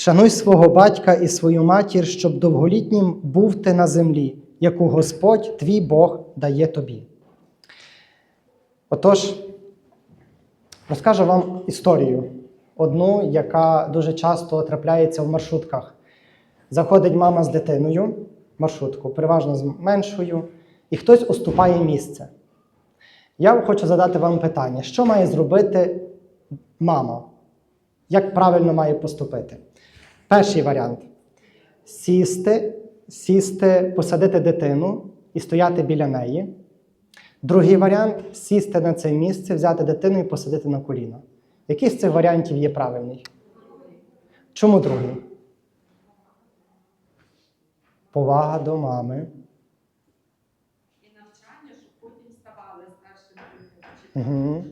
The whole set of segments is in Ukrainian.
Шануй свого батька і свою матір, щоб довголітнім був ти на землі, яку Господь твій Бог дає тобі. Отож, розкажу вам історію, одну, яка дуже часто трапляється в маршрутках. Заходить мама з дитиною маршрутку, переважно з меншою, і хтось уступає місце. Я хочу задати вам питання: що має зробити мама? Як правильно має поступити? Перший варіант сісти, сісти, посадити дитину і стояти біля неї. Другий варіант сісти на це місце, взяти дитину і посадити на коліна. Який з цих варіантів є правильний? Чому другий? Повага до мами. і навчання, щоб потім ставали старшими людьми. Угу.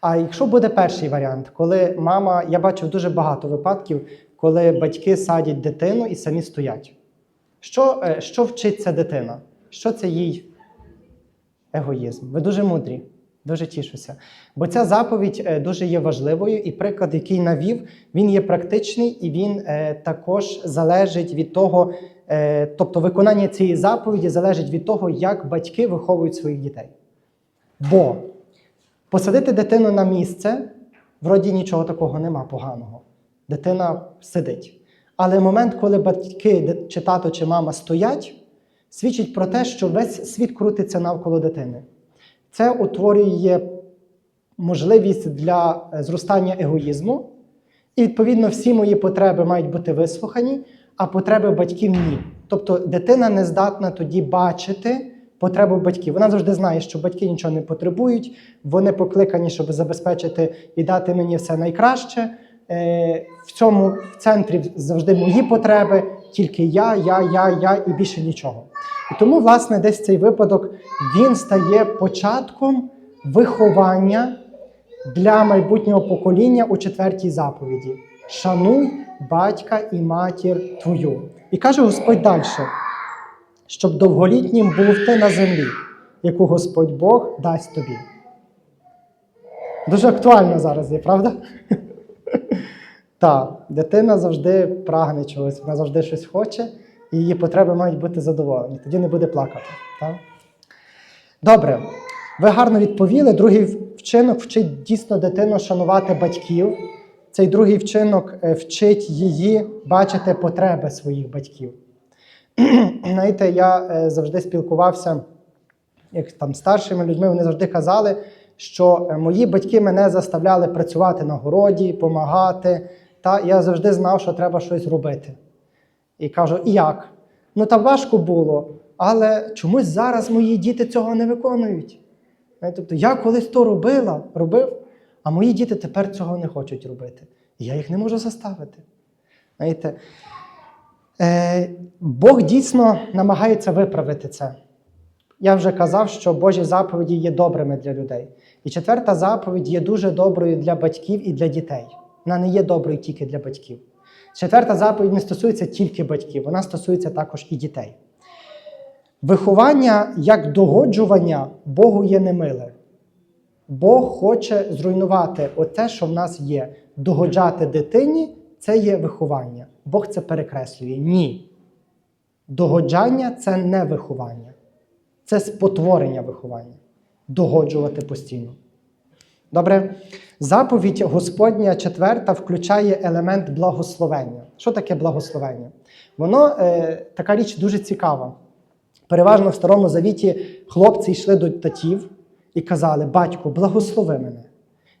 А якщо буде перший варіант, коли мама, я бачив дуже багато випадків, коли батьки садять дитину і самі стоять. Що, е, що вчиться дитина? Що це їй? Егоїзм. Ви дуже мудрі, дуже тішуся. Бо ця заповідь е, дуже є важливою, і приклад, який навів, він є практичний і він е, також залежить від того, тобто виконання цієї заповіді залежить від того, як батьки виховують своїх дітей. Бо Посадити дитину на місце, вроді нічого такого нема поганого. Дитина сидить. Але момент, коли батьки, чи тато, чи мама стоять, свідчить про те, що весь світ крутиться навколо дитини. Це утворює можливість для е, зростання егоїзму, і, відповідно, всі мої потреби мають бути вислухані, а потреби батьків ні. Тобто дитина не здатна тоді бачити потребу батьків. Вона завжди знає, що батьки нічого не потребують, вони покликані, щоб забезпечити і дати мені все найкраще. Е, В цьому в центрі завжди мої потреби, тільки я, я, я, я і більше нічого. І тому, власне, десь цей випадок він стає початком виховання для майбутнього покоління у четвертій заповіді: Шануй батька і матір твою. І каже Господь далі, щоб довголітнім був ти на землі, яку Господь Бог дасть тобі. Дуже актуально зараз є, правда? Так, дитина завжди прагне чогось, вона завжди щось хоче, і її потреби мають бути задоволені. Тоді не буде плакати. Так? Добре, ви гарно відповіли. Другий вчинок вчить дійсно дитину шанувати батьків. Цей другий вчинок е, вчить її бачити потреби своїх батьків. Знаєте, я е, завжди спілкувався як там старшими людьми, вони завжди казали, що е, мої батьки мене заставляли працювати на городі, допомагати. Та я завжди знав, що треба щось робити. І кажу, як? Ну та важко було, але чомусь зараз мої діти цього не виконують. Тобто я колись то робила, робив, а мої діти тепер цього не хочуть робити. І я їх не можу заставити. Знаєте, е, Бог дійсно намагається виправити це. Я вже казав, що Божі заповіді є добрими для людей. І четверта заповідь є дуже доброю для батьків і для дітей. Вона не є доброю тільки для батьків. Четверта заповідь не стосується тільки батьків, вона стосується також і дітей. Виховання як догоджування Богу є немиле. Бог хоче зруйнувати оте, що в нас є. Догоджати дитині це є виховання. Бог це перекреслює. Ні. Догоджання це не виховання. Це спотворення виховання. Догоджувати постійно. Добре. Заповідь Господня четверта включає елемент благословення. Що таке благословення? Воно е, така річ дуже цікава. Переважно в Старому Завіті хлопці йшли до татів і казали: Батько, благослови мене.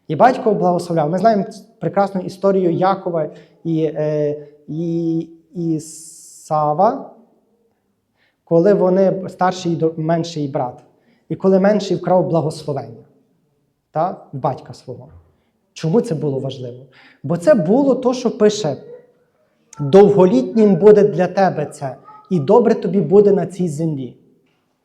І батько благословляв. Ми знаємо прекрасну історію Якова і, е, і, і Сава, коли вони старший і менший брат, і коли менший вкрав благословення та, в батька свого. Чому це було важливо? Бо це було то, що пише: довголітнім буде для тебе це, і добре тобі буде на цій землі.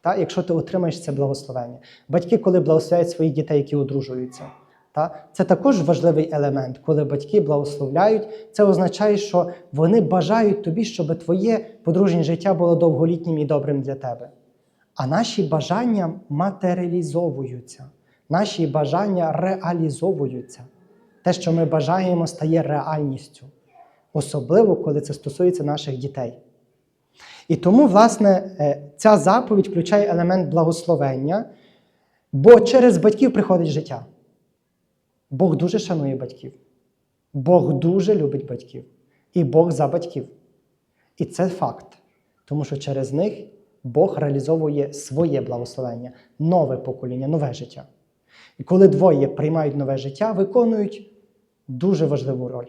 Та, якщо ти отримаєш це благословення. Батьки, коли благословляють своїх дітей, які одружуються. Та, це також важливий елемент, коли батьки благословляють. Це означає, що вони бажають тобі, щоб твоє подружнє життя було довголітнім і добрим для тебе. А наші бажання матеріалізовуються, наші бажання реалізовуються. Те, що ми бажаємо, стає реальністю. особливо коли це стосується наших дітей. І тому, власне, е, ця заповідь включає елемент благословення, бо через батьків приходить життя. Бог дуже шанує батьків. Бог дуже любить батьків. І Бог за батьків. І це факт. Тому що через них Бог реалізовує своє благословення, нове покоління, нове життя. І коли двоє приймають нове життя, виконують дуже важливу роль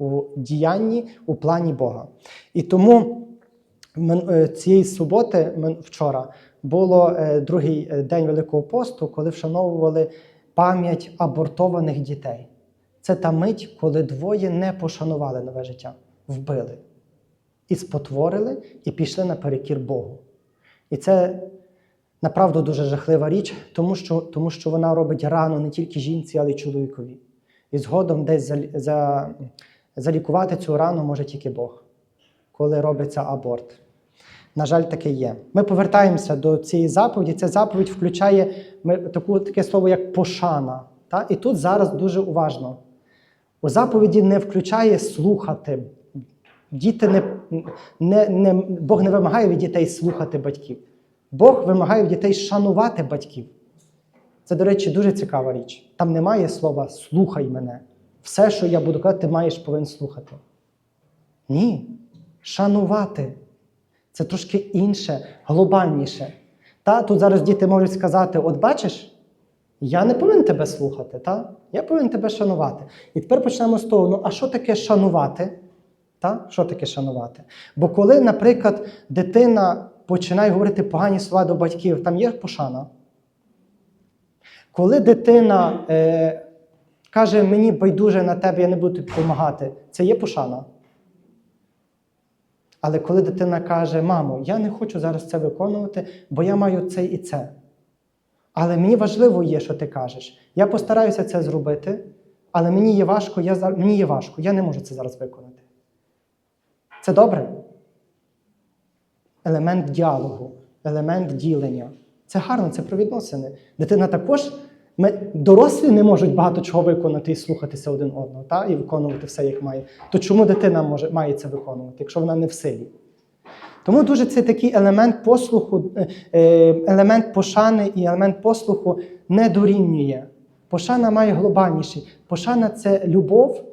у діянні, у плані Бога. І тому е, цієї суботи, вчора, було е, другий е, день Великого посту, коли вшановували пам'ять абортованих дітей. Це та мить, коли двоє не пошанували нове життя, вбили і спотворили, і пішли наперекір Богу. І це направду дуже жахлива річ, тому що, тому що вона робить рану не тільки жінці, але й чоловікові. І згодом десь за, за, залікувати цю рану може тільки Бог, коли робиться аборт. На жаль, таке є. Ми повертаємося до цієї заповіді. Ця заповідь включає ми, таку, таке слово, як пошана. Та? І тут зараз дуже уважно. У заповіді не включає слухати. Діти не, не, не, Бог не вимагає від дітей слухати батьків. Бог вимагає від дітей шанувати батьків. Це, до речі, дуже цікава річ. Там немає слова слухай мене. Все, що я буду казати, ти маєш повинен слухати. Ні. Шанувати. Це трошки інше, глобальніше. Та тут зараз діти можуть сказати: от бачиш, я не повинен тебе слухати, та? я повинен тебе шанувати. І тепер почнемо з того: ну а що таке шанувати? Та? Що таке шанувати? Бо коли, наприклад, дитина починає говорити погані слова до батьків, там є пошана. Коли дитина е, каже, мені байдуже на тебе, я не буду допомагати, це є пошана. Але коли дитина каже, мамо, я не хочу зараз це виконувати, бо я маю це і це. Але мені важливо є, що ти кажеш. Я постараюся це зробити, але мені є важко, я, мені є важко, я не можу це зараз виконати. Це добре? Елемент діалогу, елемент ділення. Це гарно, це про відносини. Дитина також, ми, дорослі не можуть багато чого виконати і слухатися один одного, та? і виконувати все, як має. То чому дитина може, має це виконувати, якщо вона не в силі? Тому дуже це такий елемент послуху, е, е, елемент пошани і елемент послуху не дорівнює. Пошана має глобальніший. Пошана це любов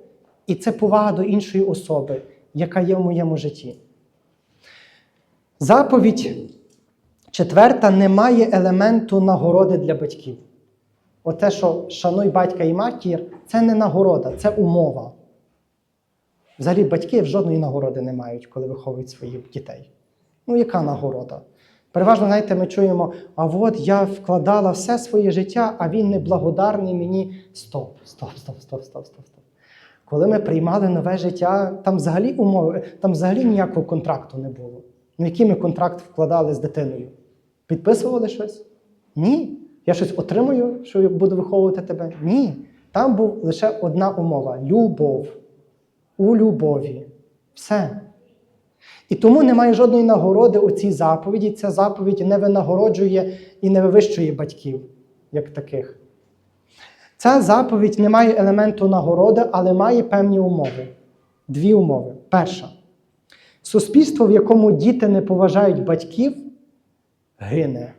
і це повага до іншої особи, яка є в моєму житті. Заповідь четверта не має елементу нагороди для батьків. Оте, що шануй батька і матір, це не нагорода, це умова. Взагалі батьки жодної нагороди не мають, коли виховують своїх дітей. Ну, яка нагорода? Переважно, знаєте, ми чуємо, а от я вкладала все своє життя, а він неблагодарний мені. Стоп, стоп, стоп, стоп, стоп, стоп, стоп. Коли ми приймали нове життя, там взагалі умови, там взагалі ніякого контракту не було. Ну, який ми контракт вкладали з дитиною? Підписували щось? Ні. Я щось отримую, що я буду виховувати тебе? Ні. Там був лише одна умова любов. У любові. Все. І тому немає жодної нагороди у цій заповіді. Ця заповідь не винагороджує і не вивищує батьків, як таких. Ця заповідь не має елементу нагороди, але має певні умови. Дві умови. Перша. Суспільство, в якому діти не поважають батьків, гине.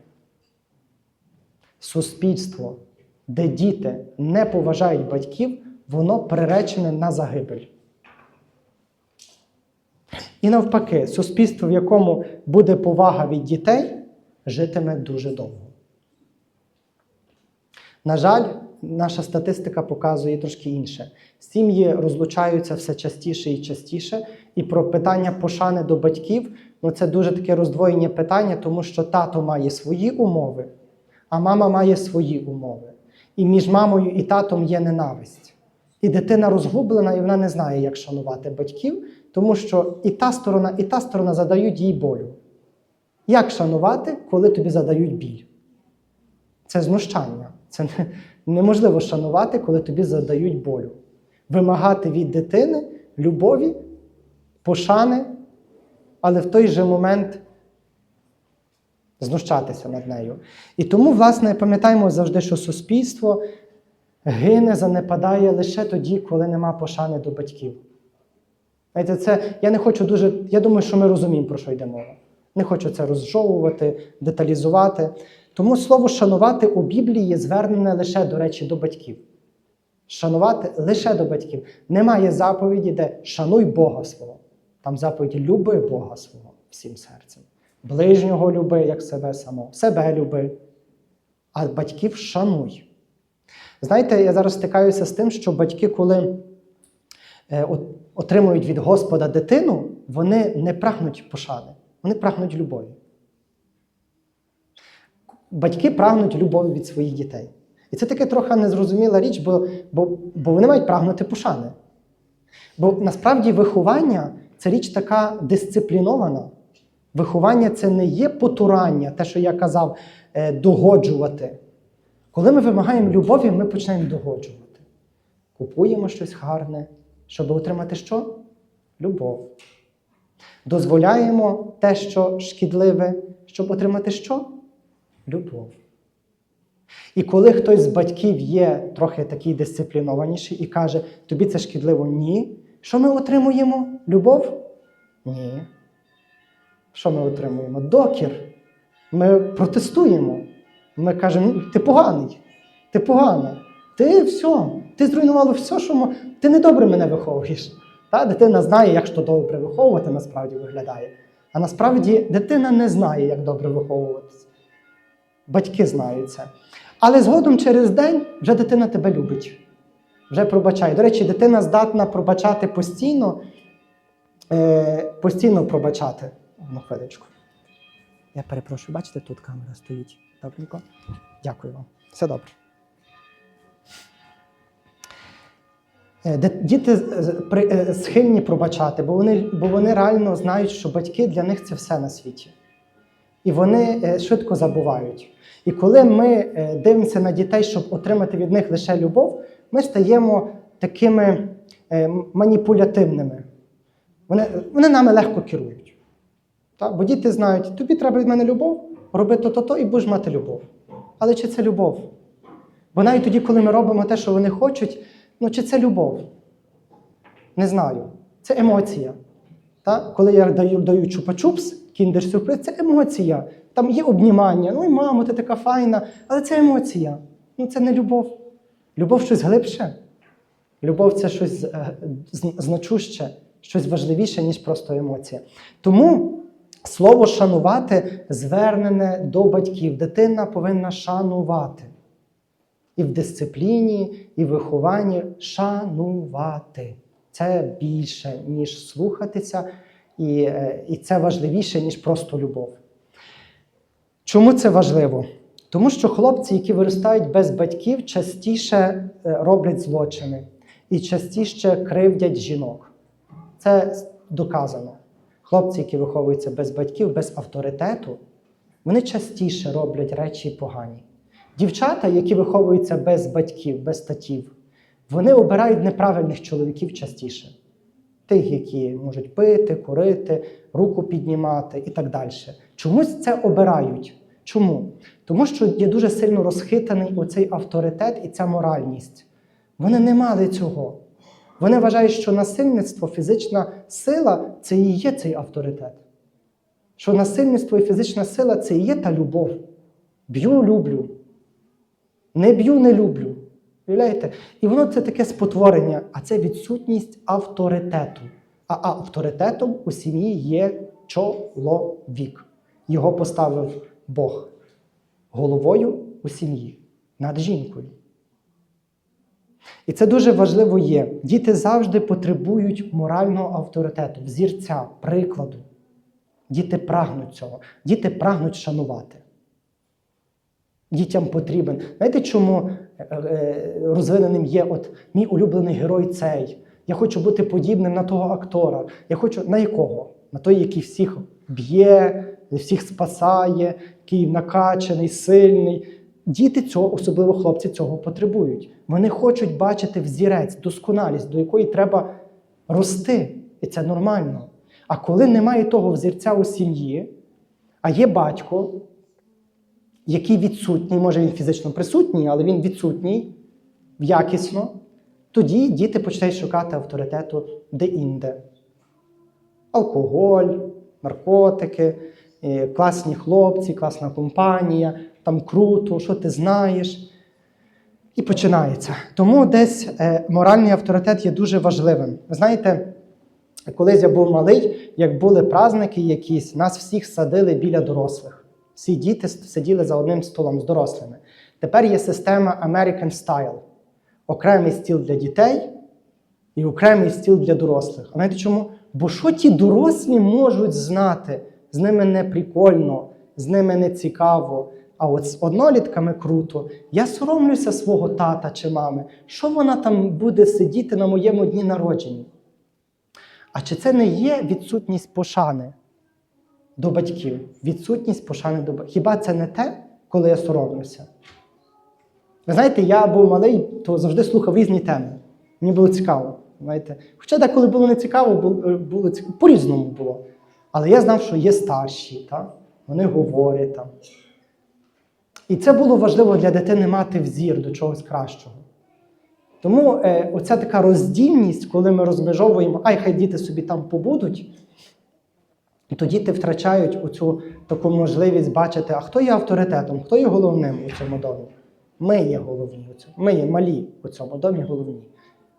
Суспільство, де діти не поважають батьків, воно приречене на загибель. І навпаки, суспільство, в якому буде повага від дітей, житиме дуже довго. На жаль, наша статистика показує трошки інше. Сім'ї розлучаються все частіше і частіше, і про питання пошани до батьків ну це дуже таке роздвоєння питання, тому що тато має свої умови, а мама має свої умови. І між мамою і татом є ненависть. І дитина розгублена, і вона не знає, як шанувати батьків, тому що і та сторона, і та сторона задають їй болю. Як шанувати, коли тобі задають біль? Це знущання. Це не- неможливо шанувати, коли тобі задають болю. Вимагати від дитини любові, пошани, але в той же момент знущатися над нею. І тому, власне, пам'ятаємо завжди, що суспільство гине, занепадає лише тоді, коли нема пошани до батьків. Знаєте, це я не хочу дуже. Я думаю, що ми розуміємо, про що йде мова. Не хочу це розжовувати, деталізувати. Тому слово шанувати у Біблії звернене лише, до речі, до батьків. Шанувати лише до батьків. Немає заповіді, де шануй Бога свого. Там заповіді люби Бога свого всім серцем. Ближнього люби, як себе самого, себе люби, а батьків шануй. Знаєте, я зараз стикаюся з тим, що батьки, коли е, отримують від Господа дитину, вони не прагнуть пошани, вони прагнуть любові. Батьки прагнуть любові від своїх дітей. І це таке трохи незрозуміла річ, бо, бо, бо вони мають прагнути пошани. Бо насправді виховання це річ така дисциплінована. Виховання це не є потурання, те, що я казав, е, догоджувати. Коли ми вимагаємо любові, ми починаємо догоджувати. Купуємо щось гарне, щоб отримати що? Любов. Дозволяємо те, що шкідливе, щоб отримати що? Любов. І коли хтось з батьків є трохи такий дисциплінованіший і каже, тобі це шкідливо, ні. Що ми отримуємо? Любов? Ні. Що ми отримуємо? Докір. Ми протестуємо. Ми кажемо, «Ну, ти поганий, ти погана, ти все, ти зруйнувала все, що мо... ти недобре мене виховуєш. Та? Дитина знає, як що добре виховувати насправді виглядає. А насправді дитина не знає, як добре виховуватися. Батьки знають це. Але згодом через день вже дитина тебе любить, вже пробачає. До речі, дитина здатна пробачати постійно, е, постійно пробачати. Одну хвилиночку. Я перепрошую, бачите, тут камера стоїть. Добренько. Дякую вам. Все добре. Е, Діти е, е, схильні пробачати, бо вони, бо вони реально знають, що батьки для них це все на світі. І вони е, швидко забувають. І коли ми е, дивимося на дітей, щоб отримати від них лише любов, ми стаємо такими е, маніпулятивними. Вони, вони нами легко керують. Так? Бо діти знають, тобі треба від мене любов, роби то-то-то і будеш мати любов. Але чи це любов? Бо навіть тоді, коли ми робимо те, що вони хочуть, ну чи це любов? Не знаю. Це емоція. Так? Коли я даю, даю чупа-чупс, кіндер-сюрприз, це емоція. Там є обнімання. Ой, мамо, ти така файна, але це емоція. Ну це не любов. Любов щось глибше. Любов це щось е, значуще, щось важливіше, ніж просто емоція. Тому слово шанувати звернене до батьків. Дитина повинна шанувати. І в дисципліні, і в вихованні шанувати. Це більше, ніж слухатися, і, е, і це важливіше, ніж просто любов. Чому це важливо? Тому що хлопці, які виростають без батьків, частіше е, роблять злочини і частіше кривдять жінок. Це доказано. Хлопці, які виховуються без батьків, без авторитету, вони частіше роблять речі погані. Дівчата, які виховуються без батьків, без татів, вони обирають неправильних чоловіків частіше. Тих, які можуть пити, курити, руку піднімати і так далі. Чомусь це обирають. Чому? Тому що є дуже сильно розхитаний оцей авторитет і ця моральність. Вони не мали цього. Вони вважають, що насильництво, фізична сила це і є цей авторитет. Що насильництво і фізична сила це і є та любов. Б'ю, люблю. Не б'ю, не люблю. Уявляєте? І воно це таке спотворення, а це відсутність авторитету. А авторитетом у сім'ї є чоловік. Його поставив Бог головою у сім'ї над жінкою. І це дуже важливо є. Діти завжди потребують морального авторитету, взірця, прикладу. Діти прагнуть цього. Діти прагнуть шанувати. Дітям потрібен. Знаєте, чому е, е, розвиненим є от мій улюблений герой цей? Я хочу бути подібним на того актора. Я хочу на якого? На той, який всіх б'є, всіх спасає, який накачаний, сильний. Діти цього, особливо хлопці, цього потребують. Вони хочуть бачити взірець, досконалість, до якої треба рости. І це нормально. А коли немає того взірця у сім'ї, а є батько, який відсутній, може він фізично присутній, але він відсутній якісно, тоді діти починають шукати авторитету де-інде. алкоголь, наркотики, е, класні хлопці, класна компанія, там круто, що ти знаєш. І починається. Тому десь е, моральний авторитет є дуже важливим. Ви знаєте, колись я був малий, як були праздники якісь, нас всіх садили біля дорослих. Всі діти сиділи за одним столом з дорослими. Тепер є система American Style. Окремий стіл для дітей і окремий стіл для дорослих. А знаєте чому? Бо що ті дорослі можуть знати? З ними не прикольно, з ними не цікаво. А от з однолітками круто. Я соромлюся свого тата чи мами. Що вона там буде сидіти на моєму дні народження? А чи це не є відсутність пошани до батьків? Відсутність пошани до батьків. Хіба це не те, коли я соромлюся? Ви знаєте, я був малий, то завжди слухав різні теми. Мені було цікаво. Знаєте. Хоча деколи було не цікаво, було, було цікаво, по-різному було. Але я знав, що є старші, так? вони говорять там. І це було важливо для дитини мати взір до чогось кращого. Тому е, оця така роздільність, коли ми розмежовуємо, ай, хай діти собі там побудуть, то діти втрачають оцю таку можливість бачити, а хто є авторитетом, хто є головним у цьому домі. Ми є головні. Ми є малі у цьому домі головні.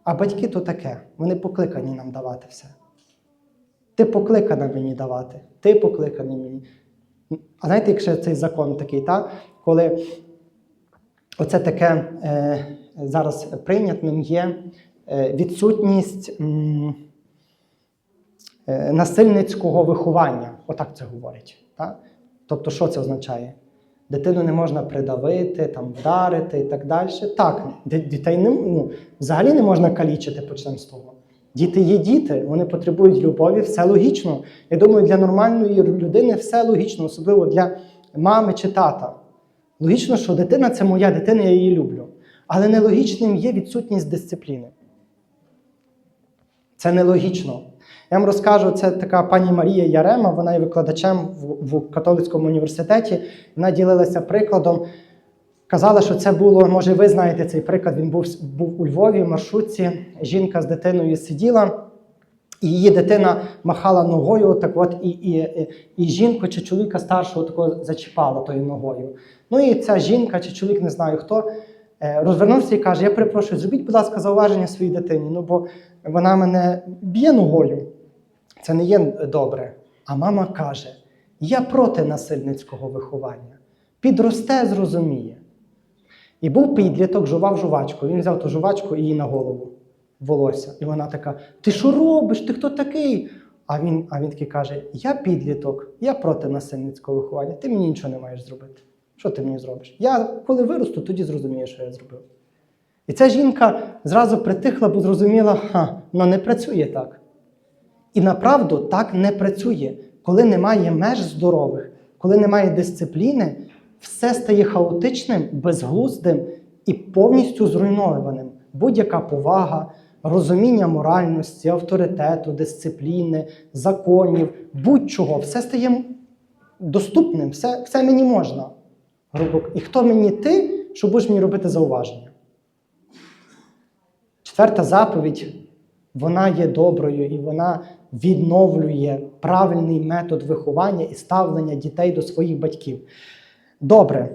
А батьки то таке, вони покликані нам давати все. Ти покликана мені давати, ти покликаний мені. А знаєте, якщо цей закон такий, так? коли оце таке е, зараз прийнятним є е, відсутність м, насильницького виховання. Отак це говорить. Так? Тобто, що це означає? Дитину не можна придавити, там, вдарити і так далі. Так, дітей не, ну, взагалі не можна калічити, почнемо з того. Діти є діти, вони потребують любові, все логічно. Я думаю, для нормальної людини все логічно, особливо для мами чи тата. Логічно, що дитина це моя дитина, я її люблю. Але нелогічним є відсутність дисципліни. Це нелогічно. Я вам розкажу, це така пані Марія Ярема, вона є викладачем в, в католицькому університеті. Вона ділилася прикладом. Казала, що це було, може, ви знаєте цей приклад. Він був, був у Львові в маршрутці. Жінка з дитиною сиділа, і її дитина махала ногою, так от, і, і, і, жінку чи чоловіка старшого такого зачіпала тою ногою. Ну і ця жінка чи чоловік, не знаю хто, е, розвернувся і каже: Я перепрошую, зробіть, будь ласка, зауваження своїй дитині, ну бо вона мене б'є ногою. Це не є добре. А мама каже: Я проти насильницького виховання. Підросте, зрозуміє. І був підліток, жував жувачку. Він взяв ту жувачку і їй на голову волосся. І вона така: Ти що робиш? Ти хто такий? А він, а він такий каже: Я підліток, я проти насильницького виховання. Ти мені нічого не маєш зробити. Що ти мені зробиш? Я коли виросту, тоді зрозумію, що я зробив. І ця жінка зразу притихла, бо зрозуміла, ха, ну не працює так. І направду так не працює. Коли немає меж здорових, коли немає дисципліни, все стає хаотичним, безглуздим і повністю зруйнованим. Будь-яка повага, розуміння моральності, авторитету, дисципліни, законів, будь-чого, все стає доступним, все, все мені можна. І хто мені ти, що будеш мені робити зауваження? Четверта заповідь, вона є доброю і вона відновлює правильний метод виховання і ставлення дітей до своїх батьків. Добре.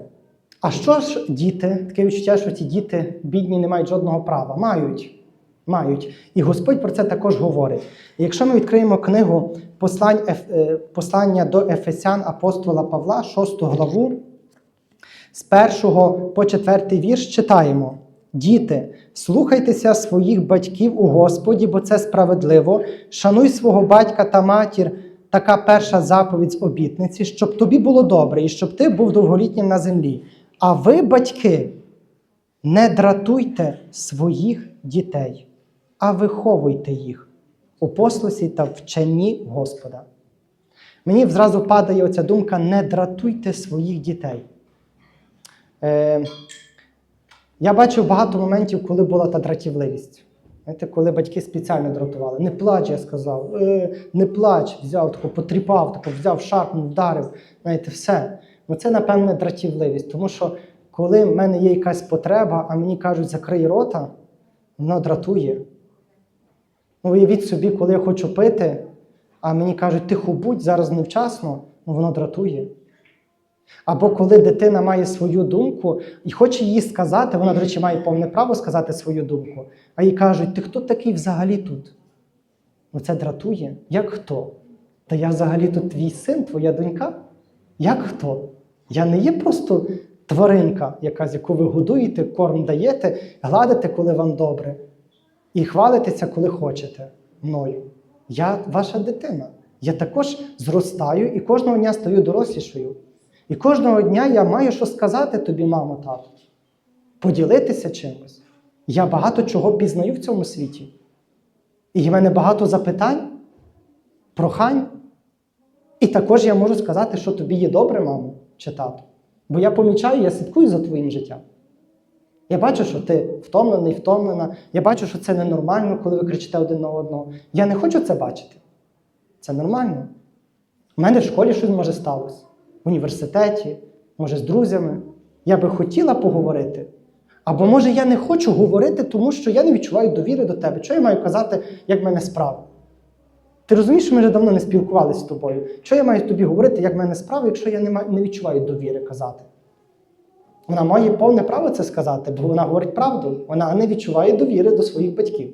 А що ж діти? Таке відчуття, що ці діти бідні не мають жодного права. Мають. Мають. І Господь про це також говорить. І якщо ми відкриємо книгу е, послання до Ефесян апостола Павла, 6 главу, з 1 по 4 вірш читаємо. Діти, слухайтеся своїх батьків у Господі, бо це справедливо. Шануй свого батька та матір, така перша заповідь з обітниці, щоб тобі було добре і щоб ти був довголітнім на землі. А ви, батьки, не дратуйте своїх дітей, а виховуйте їх у послусі та вченні Господа. Мені зразу падає оця думка: не дратуйте своїх дітей. Е, я бачив багато моментів, коли була та дратівливість. Знаєте, коли батьки спеціально дратували. Не плач, я сказав, е, не плач, взяв тако, потріпав, тако, взяв шарпнув, вдарив. Знаєте, все. Ну це, напевне, дратівливість. Тому що коли в мене є якась потреба, а мені кажуть, закрий рота, воно дратує. Ну, уявіть собі, коли я хочу пити, а мені кажуть, тихо будь, зараз невчасно, ну воно дратує. Або коли дитина має свою думку і хоче її сказати, вона, до речі, має повне право сказати свою думку, а їй кажуть, ти хто такий взагалі тут? Ну це дратує. Як хто? Та я взагалі тут твій син, твоя донька? Як хто? Я не є просто тваринка, якась, яку ви годуєте, корм даєте, гладите, коли вам добре, і хвалитеся, коли хочете мною. Я ваша дитина. Я також зростаю і кожного дня стаю дорослішою. І кожного дня я маю що сказати тобі, мамо, тату, поділитися чимось. Я багато чого пізнаю в цьому світі. І в мене багато запитань, прохань. І також я можу сказати, що тобі є добре, мамо чи тато. Бо я помічаю, я слідкую за твоїм життям. Я бачу, що ти втомлений, втомлена. Я бачу, що це ненормально, коли ви кричите один на одного. Я не хочу це бачити. Це нормально. У мене в школі щось може сталося. В університеті, може, з друзями. Я би хотіла поговорити. Або може я не хочу говорити, тому що я не відчуваю довіри до тебе. Що я маю казати, як в мене справи? Ти розумієш, що ми вже давно не спілкувалися з тобою. Що я маю тобі говорити, як в мене справи, якщо я не, не відчуваю довіри казати? Вона має повне право це сказати, бо вона говорить правду. Вона не відчуває довіри до своїх батьків.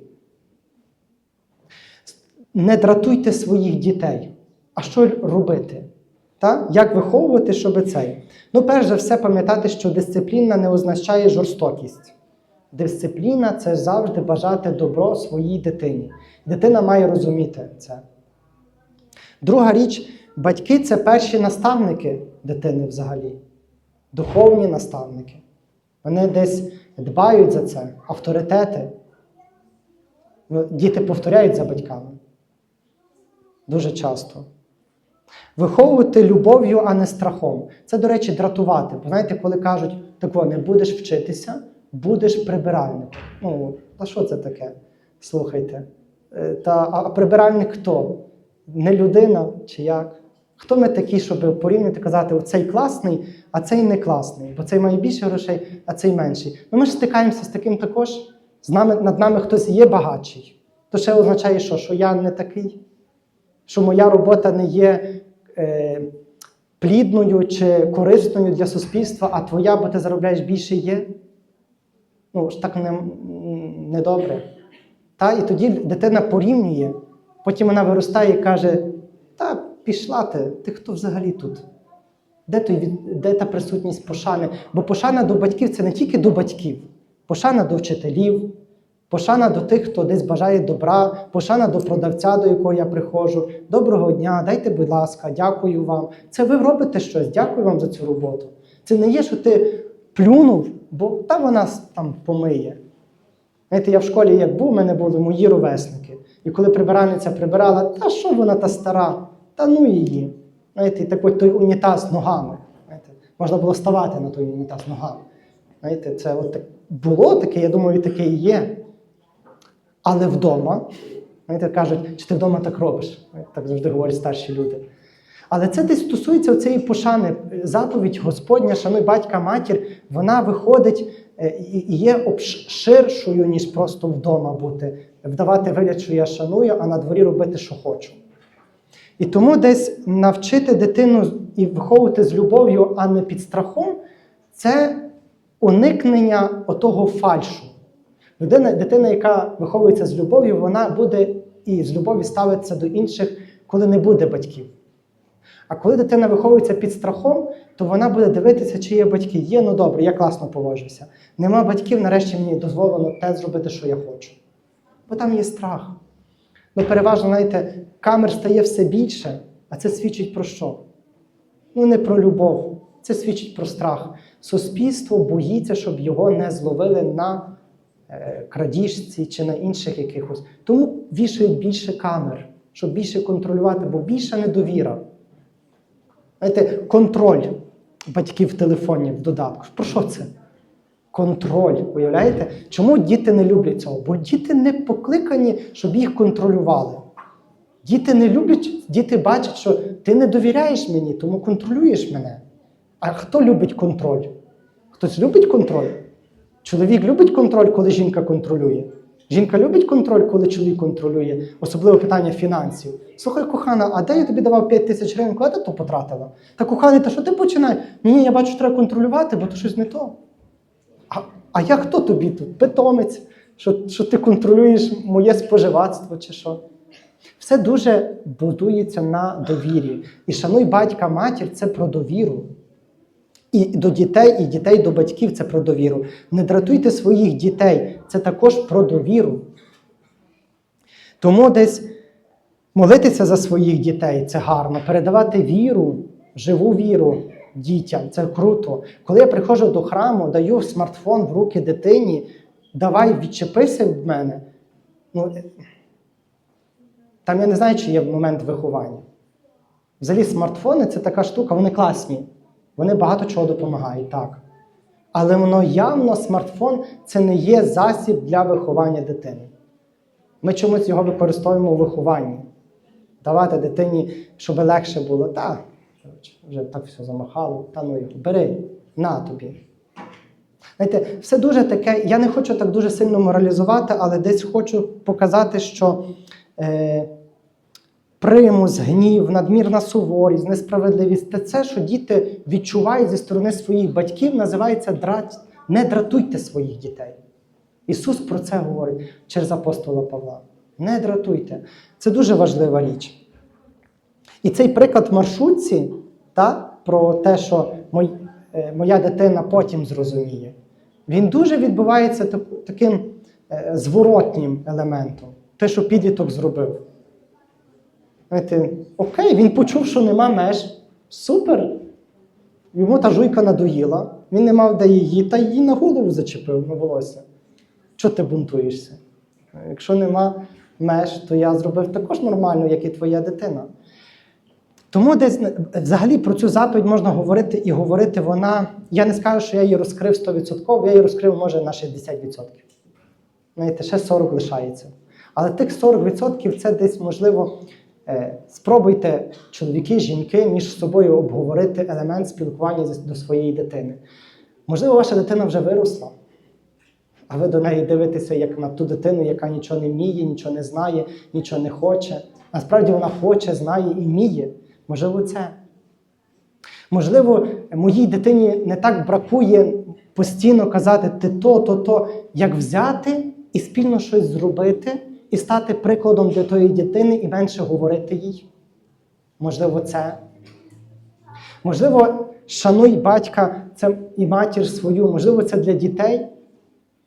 Не дратуйте своїх дітей. А що робити? Та? Як виховувати, щоб цей? Ну, перш за все, пам'ятати, що дисципліна не означає жорстокість. Дисципліна це завжди бажати добро своїй дитині. Дитина має розуміти це. Друга річ, батьки це перші наставники дитини взагалі, духовні наставники. Вони десь дбають за це, авторитети. Ну, Діти повторяють за батьками. Дуже часто. Виховувати любов'ю, а не страхом. Це, до речі, дратувати. Бо знаєте, коли кажуть, тако, не будеш вчитися, будеш прибиральником. Ну, а що це таке? Слухайте. Е, Та, а прибиральник хто? Не людина чи як? Хто ми такі, щоб порівняти казати, оцей класний, а цей не класний, бо цей має більше грошей, а цей менший. Ну ми ж стикаємося з таким також. З нами, над нами хтось є багатший. То ще означає, що? що я не такий, що моя робота не є е, плідною чи корисною для суспільства, а твоя, бо ти заробляєш більше є. Ну, ж так не, не. Та, і тоді дитина порівнює, потім вона виростає і каже: Та пішла ти, ти хто взагалі тут? Де, той, де та присутність пошани? Бо пошана до батьків це не тільки до батьків, пошана до вчителів, пошана до тих, хто десь бажає добра, пошана до продавця, до якого я приходжу. Доброго дня, дайте, будь ласка, дякую вам. Це ви робите щось, дякую вам за цю роботу. Це не є, що ти плюнув, бо та вона там помиє. Знаєте, я в школі як був, у мене були мої ровесники. І коли прибиральниця прибирала, та що вона та стара? Та ну її. Знаєте, так от той унітаз ногами. Знаєте, можна було ставати на той унітаз ногами. Знаєте, це от так було таке, я думаю, таке і є. Але вдома, знаєте, кажуть, чи ти вдома так робиш? Так завжди говорять старші люди. Але це десь стосується цієї пошани. Заповідь Господня, шануй батька, матір, вона виходить е, і є ширшою, ніж просто вдома бути, вдавати вигляд, що я шаную, а на дворі робити, що хочу. І тому десь навчити дитину і виховувати з любов'ю, а не під страхом, це уникнення отого фальшу. Людина, дитина, яка виховується з любов'ю, вона буде і з любов'ю ставитися до інших, коли не буде батьків. А коли дитина виховується під страхом, то вона буде дивитися, чи є батьки. Є, ну добре, я класно поводжуся. Нема батьків, нарешті мені дозволено те зробити, що я хочу. Бо там є страх. Ну, переважно, знаєте, камер стає все більше, а це свідчить про що? Ну, не про любов, це свідчить про страх. Суспільство боїться, щоб його не зловили на крадіжці чи на інших якихось. Тому вішають більше камер, щоб більше контролювати, бо більша недовіра. Знаєте, контроль батьків в телефоні в додатку. Про що це? Контроль, уявляєте? Чому діти не люблять цього? Бо діти не покликані, щоб їх контролювали. Діти не люблять, діти бачать, що ти не довіряєш мені, тому контролюєш мене. А хто любить контроль? Хтось любить контроль? Чоловік любить контроль, коли жінка контролює. Жінка любить контроль, коли чоловік контролює, особливо питання фінансів. Слухай, кохана, а де я тобі давав 5 тисяч гривень, куди ти то потратила? Та коханий, та що ти починаєш? Ні, я бачу, треба контролювати, бо то щось не то. А, а я хто тобі тут? Питомець, що, що ти контролюєш моє споживацтво чи що? Все дуже будується на довірі. І шануй батька, матір це про довіру. І до дітей, і дітей до батьків це про довіру. Не дратуйте своїх дітей, це також про довіру. Тому десь молитися за своїх дітей це гарно, передавати віру, живу віру дітям це круто. Коли я приходжу до храму, даю смартфон в руки дитині, давай відчепися від мене. Ну, там я не знаю, чи є момент виховання. Взагалі, смартфони це така штука, вони класні. Вони багато чого допомагають, так. Але воно явно смартфон це не є засіб для виховання дитини. Ми чомусь його використовуємо у вихованні. Давати дитині, щоб легше було. Та, вже так все замахало, та ну його, бери, на тобі. Знаєте, все дуже таке, я не хочу так дуже сильно моралізувати, але десь хочу показати, що е, примус, гнів, надмірна суворість, несправедливість це це, що діти відчувають зі сторони своїх батьків, називається драть. Не дратуйте своїх дітей. Ісус про це говорить через апостола Павла. Не дратуйте. Це дуже важлива річ. І цей приклад в маршрутці та, про те, що е, моя дитина потім зрозуміє, він дуже відбувається таким е, зворотнім елементом. Те, що підліток зробив. Знаєте, окей, він почув, що нема меж. Супер. Йому та жуйка надоїла, він не мав де її, та її на голову зачепив на волосся. Чого ти бунтуєшся? Якщо нема меж, то я зробив також нормально, як і твоя дитина. Тому десь взагалі про цю заповідь можна говорити і говорити вона. Я не скажу, що я її розкрив 100%, я її розкрив може на 60%. Знаєте, ще 40 лишається. Але тих 40% це десь можливо. Е, Спробуйте, чоловіки, жінки, між собою обговорити елемент спілкування до своєї дитини. Можливо, ваша дитина вже виросла, а ви до неї дивитеся як на ту дитину, яка нічого не вміє, нічого не знає, нічого не хоче. Насправді вона хоче, знає і вміє. Можливо, це. Можливо, моїй дитині не так бракує постійно казати ти то, то, то, як взяти і спільно щось зробити, і стати прикладом для тої дитини і менше говорити їй. Можливо, це. Можливо, шануй батька це і матір свою, можливо, це для дітей.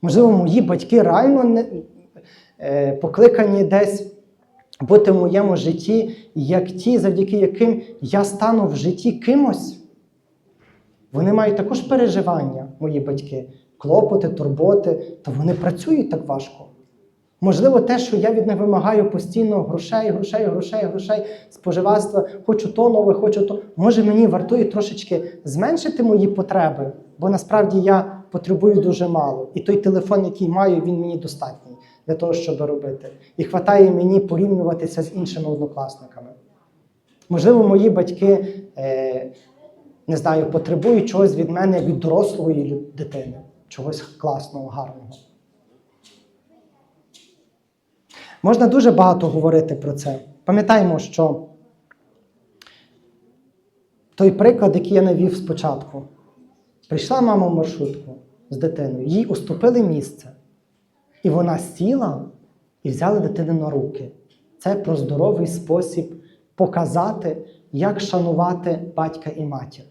Можливо, мої батьки реально не, е, покликані десь бути в моєму житті, як ті, завдяки яким я стану в житті кимось. Вони мають також переживання, мої батьки, клопоти, турботи, то вони працюють так важко. Можливо, те, що я від них вимагаю постійно грошей, грошей, грошей, грошей, споживацтва, хочу то нове, хочу то. Може, мені вартує трошечки зменшити мої потреби, бо насправді я потребую дуже мало. І той телефон, який маю, він мені достатній для того, щоб робити. І хватає мені порівнюватися з іншими однокласниками. Можливо, мої батьки, е, не знаю, потребують чогось від мене від дорослої дитини, чогось класного, гарного. Можна дуже багато говорити про це. Пам'ятаємо, що той приклад, який я навів спочатку, прийшла мама в маршрутку з дитиною, їй уступили місце. І вона сіла і взяла дитину на руки. Це про здоровий спосіб показати, як шанувати батька і матір.